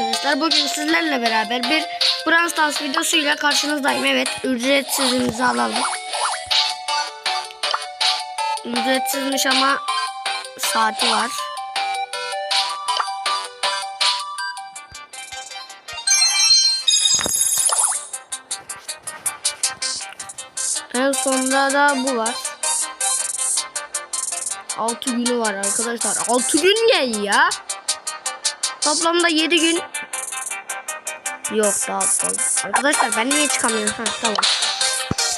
arkadaşlar. Bugün sizlerle beraber bir Brawl Stars videosuyla karşınızdayım. Evet ücretsizimizi alalım. Ücretsizmiş ama saati var. En sonunda da bu var. 6 günü var arkadaşlar. 6 gün ne ya? Toplamda 7 gün. Yok daha fazla. Arkadaşlar ben niye çıkamıyorum? Ha tamam.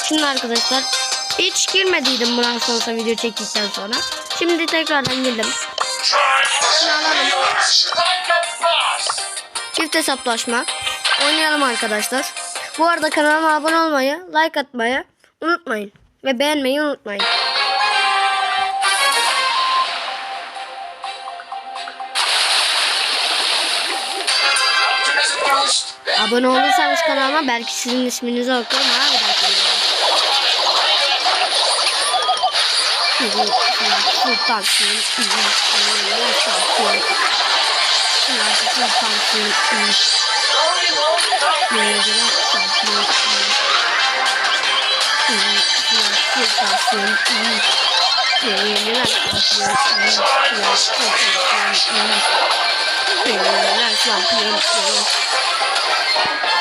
Şimdi arkadaşlar hiç girmediydim bundan sonra video çektikten sonra. Şimdi tekrardan girdim. Çift hesaplaşma. Oynayalım arkadaşlar. Bu arada kanalıma abone olmayı, like atmayı unutmayın. Ve beğenmeyi unutmayın. Abone olursanız kanalıma belki sizin isminizi okurum ha bir dakika.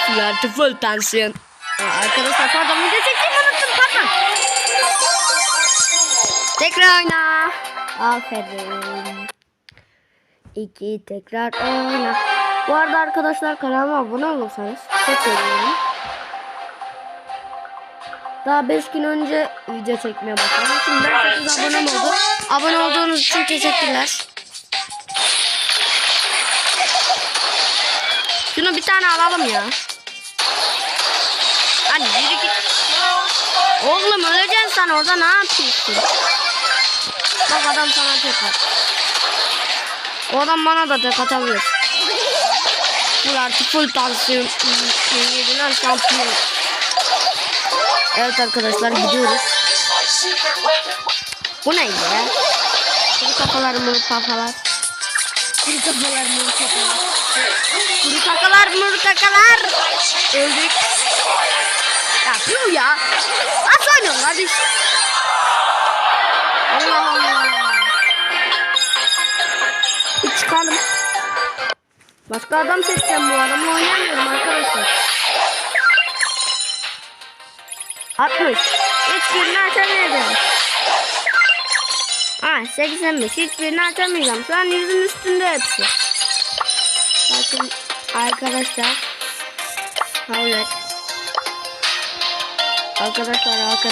Flörtü full tansiyon. Arkadaşlar pardon video çektiğimi unuttum pardon. Tekrar oyna. Aferin. İki tekrar oyna. Bu arada arkadaşlar kanalıma abone olursanız çok sevinirim. Daha 5 gün önce video çekmeye başladım. Şimdi ben 8 abonem oldu. Abone olduğunuz için teşekkürler. Şunu bir tane alalım ya. Hadi yürü git. Oğlum öleceksin sen orada ne yapıyorsun? Bak adam sana tek. O adam bana da tek atabilir. Full artı full tansiyon. Yediler şampiyon. Evet arkadaşlar gidiyoruz. Bu neydi ya? Kuru kafalar mı kafalar? Kuru kafalar mı kafalar? Kuru kakalar mı kakalar? Öldük. Ya piu ya. Nasıl oynuyorsun kardeş? Allah Allah. Bir çıkalım. Başka adam seçeceğim bu adamla oynayamıyorum arkadaşlar. 60. Hiçbirini açamayacağım. Ha 85. Hiçbirini açamayacağım. Şu an yüzün üstünde hepsi. Bakın arkadaşlar. Havlet. Arkadaşlar bakın.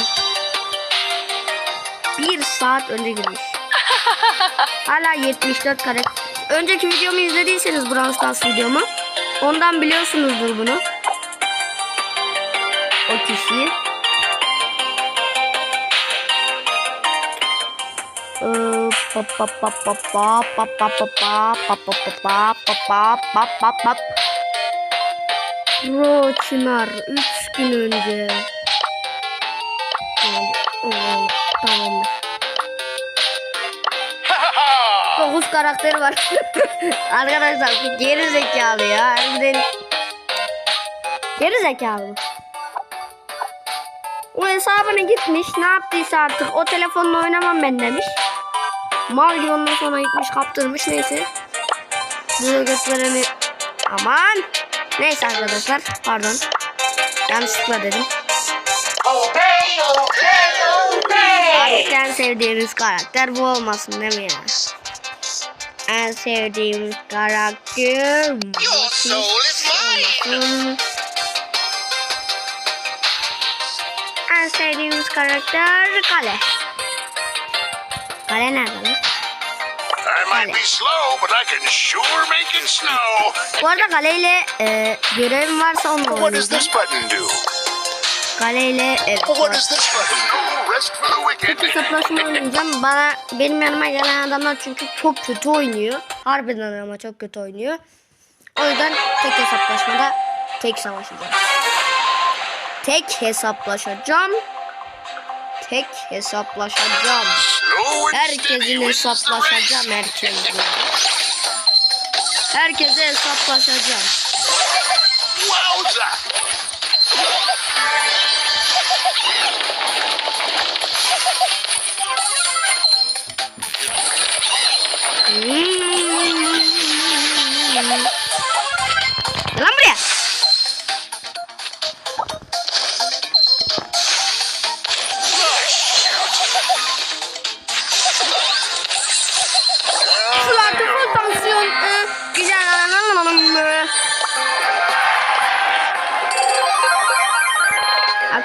Bir saat önce girmiş. Hala 74 kare. Önceki videomu izlediyseniz Brawl Stars videomu. Ondan biliyorsunuzdur bunu. O kişiyi. Pro Çınar 3 gün önce. Tamam. Tamam. 9 karakteri var. Arkadaşlar bu geri zekalı ya. Harbiden geri zekalı. O hesabına gitmiş. Ne yaptıysa artık o telefonla oynamam ben demiş. Gibi ondan sonra gitmiş kaptırmış. Neyse. Size göstereni aman. Neyse arkadaşlar. Pardon. Yanlışlıkla dedim. Obey, obey, obey. Artık en sevdiğiniz karakter bu olmasın değil mi ya? En sevdiğimiz karakter Your soul is mine. olmasın. En sevdiğimiz karakter Kale. Kale nerede lan? Bu arada Kale ile e, görevim varsa onunla What does this button do? Kale ile evet, What does this button do? Rest for the oynayacağım. Bana benim yanıma gelen adamlar çünkü çok kötü oynuyor. Harbiden ama çok kötü oynuyor. O yüzden tek hesaplaşmada tek savaşacağım. Tek hesaplaşacağım tek hesaplaşacağım. Herkesin hesaplaşacağım herkesle. Herkese hesaplaşacağım. Wowza!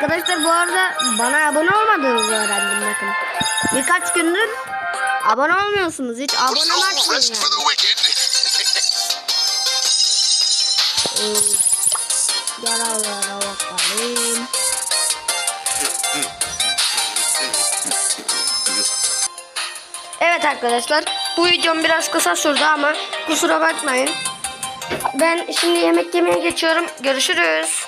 Arkadaşlar bu arada bana abone olmadığınızı öğrendim bakın. Birkaç gündür abone olmuyorsunuz. Hiç abone for yani. Yaralara bakalım. Evet arkadaşlar bu videom biraz kısa sürdü ama kusura bakmayın. Ben şimdi yemek yemeye geçiyorum. Görüşürüz.